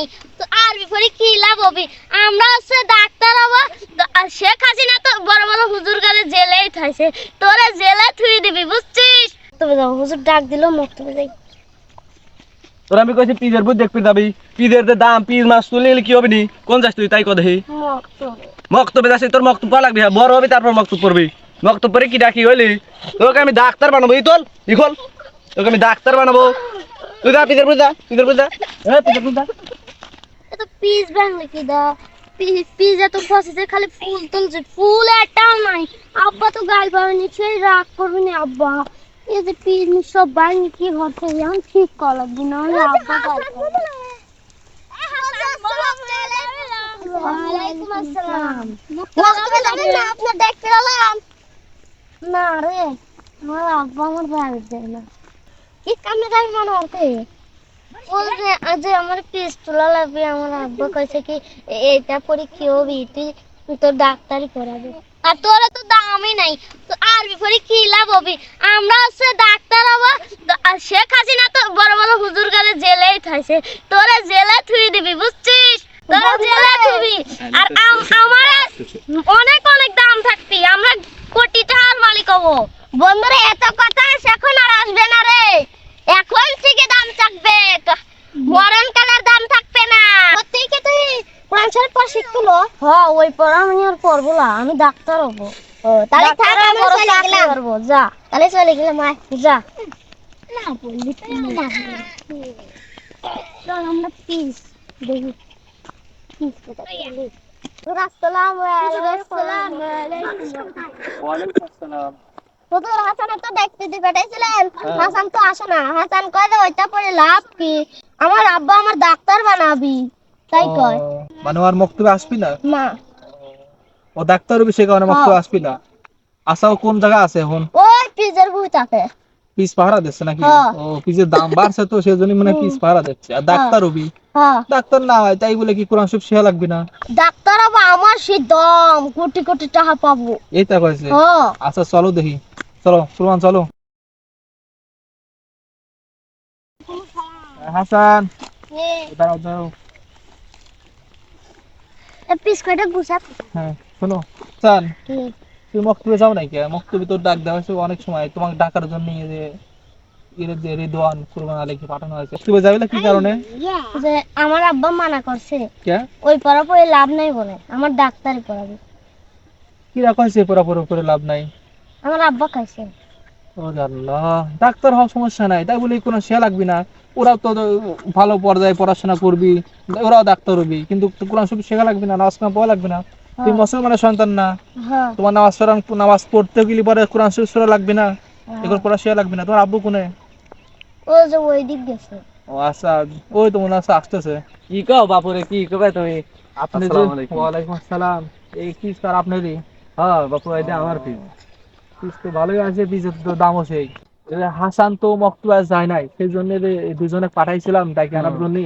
নাই। তো আরবি পড়ে কি লাভ হবে? আমরা হচ্ছে ডাক্তার হব। শেখ হাসিনা তো বড় বড় হুজুর করে জেলেই থাইছে। তোরা জেলে থুই দিবি বুঝছিস? তবে যাও হুজুর ডাক দিল মক্তবে যাই। তোর আমি কইছি পিজের বুঝ দেখবি যাবি। পিজের যে দাম পিজ মাছ তুলে কি হবে নি? কোন যাস তুই তাই কদে মক্তবে। মক্তবে যাস তোর মক্তব পাওয়া লাগবে হ্যাঁ, বড় হবে তারপর মক্তব করবি। মক্তব পরে কি ডাকি হইলি? তোকে আমি ডাক্তার বানাবো এই তোল ইখল তোকে আমি ডাক্তার বানাবো। তুই যা পিজের বুঝ যা পিজের বুঝ যা। হ্যাঁ পিজের বুঝ যা। এত পিস ভাঙলে কি দা পিজা তো ফসেছে খালি ফুল তুলছে। ফুল একটাও নাই। আব্বা তো গাল পাবেনি সেই রাগ করবি না আব্বা। এই যে পিস সব ভাঙি কি হচ্ছে এখন ঠিক করা লাগবে না হলে আব্বা গাল পাবে না রে আমার আব্বা আমার বাড়ি দেয় না। কি কামে গাই মনে হতে বলছে যে আমার পিস তোলা লাগবে। আমার আব্বা কইছে কি এটা পরে কি হবি তুই তোর ডাক্তারি করাবে। আর তোরা তো দামই নাই। তো আরবি পরে কি লাভ হবে? আমরা হচ্ছে ডাক্তার হব। শেখ হাসিনা তো বড় বড় হুজুর জেলেই থাইছে। তোরা জেলে থুই দিবি বুঝছিস? তোরা জেলে থুবি। আর আম- আমার অনেক অনেক দাম থাকবি আমরা কোটি টাকার মালিক হব। বন্ধুরা এত কথা এখন আর আসবে না রে এখন থেকে দাম থাকবে মরণ কালের দাম থাকবে না প্রত্যেকে তুই কোরআন শরীফ পড়া শিখলো হ্যাঁ ওই পড়া আমি আর পড়ব না আমি ডাক্তার হব। ও তাহলে থাক আমি চলে গেলাম। করব যা তাহলে চলে গেলাম আয় যা। না বললি না। চল আমরা পিস দেখি। পিস কোথায় আসসালামু। আলাইকুম হুজুর হাসান তো দেখতে পাঠাইছিলেন। হাসান তো আসে না। হাসান কয় যে ওইটা পরে লাভ কি? আমার আব্বা আমার ডাক্তার বানাবি। তাই কয়। মানে আর মক্তবে আসবি না? না। ও ডাক্তার সে কারণে মক্তবে আসবি না। আসাও কোন জায়গা আছে এখন? ওই পিজের বই থাকে পিস পাহারা দিচ্ছে নাকি? হ্যাঁ। ও পিসের দাম বাড়ছে তো সেজন্য মানে পিস পাহারা দিচ্ছে। আর ডাক্তার হবি হ্যাঁ। ডাক্তার না হয় তাই বলে কি কোরআন শরীফ শেখা লাগবে না? ডাক্তার আবার আমার সে দাম কোটি কোটি টাকা পাবো। এই তা কয়েছে হ্যাঁ। আচ্ছা চলো দেখি। চলো সুলমান চলো। হাসান। দাঁড়াও দাঁড়াও। পিস কয়টা গুছা হ্যাঁ। শোনো। তুমি মক্তবে যাও নাই কে? মক্তবে তো ডাক দেওয়া হয়েছে অনেক সময়। তোমাকে ডাকার জন্য যে এর যে রেদওয়ান কুরবান আলীকে পাঠানো হয়েছে। মক্তবে যাবে না কি কারণে? যে আমার আব্বা মানা করছে। কে? ওই পড়া পড়ে লাভ নাই বলে। আমার ডাক্তারি পড়াবে কি রাখা হয়েছে পুরোপুরি করে লাভ নাই? আমার আব্বা খাইছে ও আল্লাহ ডাক্তার হওয়ার সমস্যা নাই। তাই বলে কোনো সে লাগবি না। ওরাও তো ভালো পর্যায়ে পড়াশোনা করবি ওরাও ডাক্তার হবি। কিন্তু কোরআন শরীফ শেখা লাগবে না নামাজ কালাম পড়া লাগবে না। তুমি মুসলমানের সন্তান না। হ্যাঁ। তোমার নামাজ পড়া নামাজ পড়তে গেলে পরে কোরআন শরীফ পড়া লাগবে না। এগুলো পড়া শেখা লাগবে না। তোমার আব্বু কোনে? ও যে ওই দিক গেছে ও আচ্ছা ওই তো মনে আছে আসতেছে। কি কও বাপুরে কি কবে তুমি? আপনি যে আসসালামু আলাইকুম। ওয়ালাইকুম আসসালাম। এই কি স্যার আপনারই? হ্যাঁ বাপু এটা আমার পিজ পিস তো ভালোই আছে পিসের তো দামও সেই। হাসান তো মক্তবা যায় নাই। সেই জন্য দুজনে পাঠাইছিলাম ডাকি আনার জন্য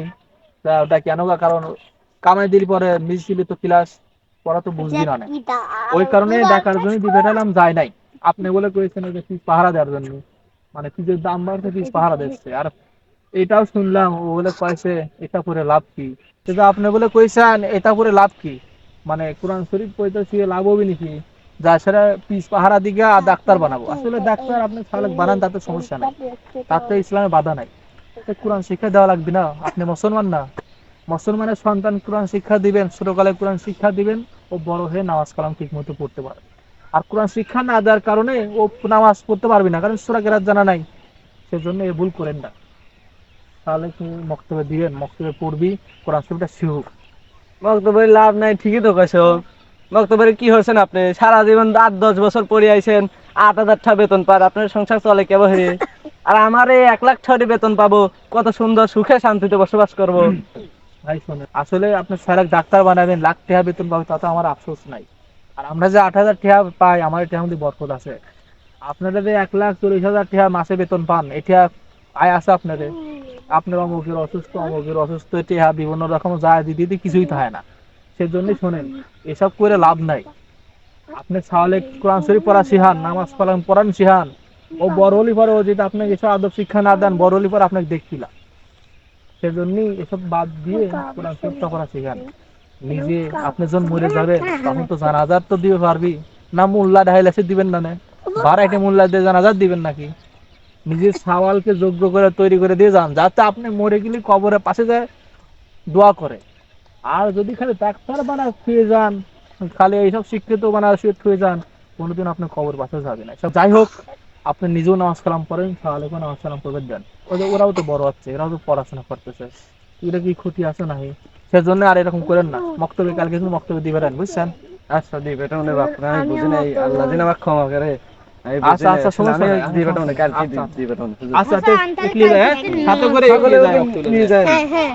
ওটা কেন গা কারণ কামাই দিলি পরে মিছিল তো ক্লাস পড়া তো বুঝবি না ওই কারণে ডাকার জন্য দিবে এলাম যায় নাই। আপনি বলে কয়েছেন যে পিস পাহারা দেওয়ার জন্য। মানে পিসের দাম বাড়ছে পিস পাহারা দিচ্ছে। আর এটাও শুনলাম ও বলে কয়েছে এটা করে লাভ কি? কিন্তু আপনি বলে কইছেন এটা করে লাভ কি? মানে কোরআন শরীফ পড়তে শিখে লাভ হবে নাকি? যা সেটা পিস পাহারা দিকে আর ডাক্তার বানাবো। আসলে ডাক্তার আপনি সালেক বানান তাতে সমস্যা নাই। তাতে ইসলামে বাধা নাই। কোরআন শিক্ষা দেওয়া লাগবে না। আপনি মুসলমান না। মুসলমানের সন্তান কোরআন শিক্ষা দিবেন, ছোটকালে কোরআন শিক্ষা দিবেন ও বড় হয়ে নামাজ কালাম ঠিক মতো পড়তে পারবে। আর কোরআন শিক্ষা না দেওয়ার কারণে ও নামাজ পড়তে পারবে না, কারণ সুরা কেরাত জানা নাই। সেজন্য এ ভুল করেন না। তাহলে তুমি মক্তবে দিবেন, মক্তবে পড়বি, কোরআন শরীফটা শিখুক মক্তবের লাভ নাই, ঠিকই তো কইছো। মক্তবের কি হয়েছেন আপনি? সারা জীবন আট, দশ বছর পড়ে আইছেন, আট হাজার টাকা বেতন পান, আপনার সংসার চলে কেবল আর আমার এই এক লাখ টাকা বেতন পাবো, কত সুন্দর সুখে শান্তিতে বসবাস করব। ভাই, শোনেন। আসলে আপনি স্যার ডাক্তার বানাবেন, লাখ টাকা বেতন পাবে তাতে আমার আফসোস নাই। আর আমরা যে আট হাজার টাকা পাই, আমার এটা মধ্যে বরকত আছে। আপনারা যে এক লাখ চল্লিশ হাজার টাকা মাসে বেতন পান এটা আয় আছে আপনাদের। আপনার অমুকের অসুস্থ অমুকের অসুস্থ টেহা বিভিন্ন রকম যায় দিদি কিছুই থাকে না। সেজন্য শোনেন, এসব করে লাভ নাই। আপনি ছাওয়ালে কোরআন শরীফ পড়া শিহান নামাজ কালাম পড়ান শিহান ও বড় হলি পরে ও যদি আপনাকে এসব আদব শিক্ষা না দেন, বড় হলি পরে আপনাকে দেখছিলাম সেজন্যই এসব বাদ দিয়ে কোরআন শরীফটা পড়া শেখান নিজে আপনি যখন মরে যাবেন তখন তো জানাজার তো দিবে পারবি। না মোল্লা ঢাইলাসে দিবেন না না। বারাইটে মোল্লা দিয়ে জানাজার দিবেন নাকি? নিজের সাওয়ালকে যোগ্য করে তৈরি করে দিয়ে যান। যাতে আপনি মরে গেলে কবরের পাশে যায় দোয়া করে। আর যদি খালি ডাক্তার বানা শুয়ে যান খালি এইসব শিক্ষিত বানা শুয়ে শুয়ে যান কোনোদিন আপনি কবর পাশে যাবে না। সব যাই হোক আপনি নিজেও নামাজ কালাম পড়েন সাহালেকেও নামাজ কালাম করবেন দেন। ওদের ওরাও তো বড় হচ্ছে এরাও তো পড়াশোনা করতেছে। এটা কি ক্ষতি আছে না সেজন্য আর এরকম করেন না। মক্তবে কালকে কিন্তু মক্তবে দিবেন বুঝছেন? আচ্ছা দি বেটা মনে বাপ আমি বুঝি নাই। আল্লাহ দিন আমাকে ক্ষমা করে। আচ্ছা, আচ্ছা, সমস্যা নাই, দি বেটা মনে কালকে আচ্ছা। মনে আচ্ছা তো একলি হ্যাঁ? সাথে করে সকলে এগিয়ে যায় নিয়ে যায়। হ্যাঁ হ্যাঁ।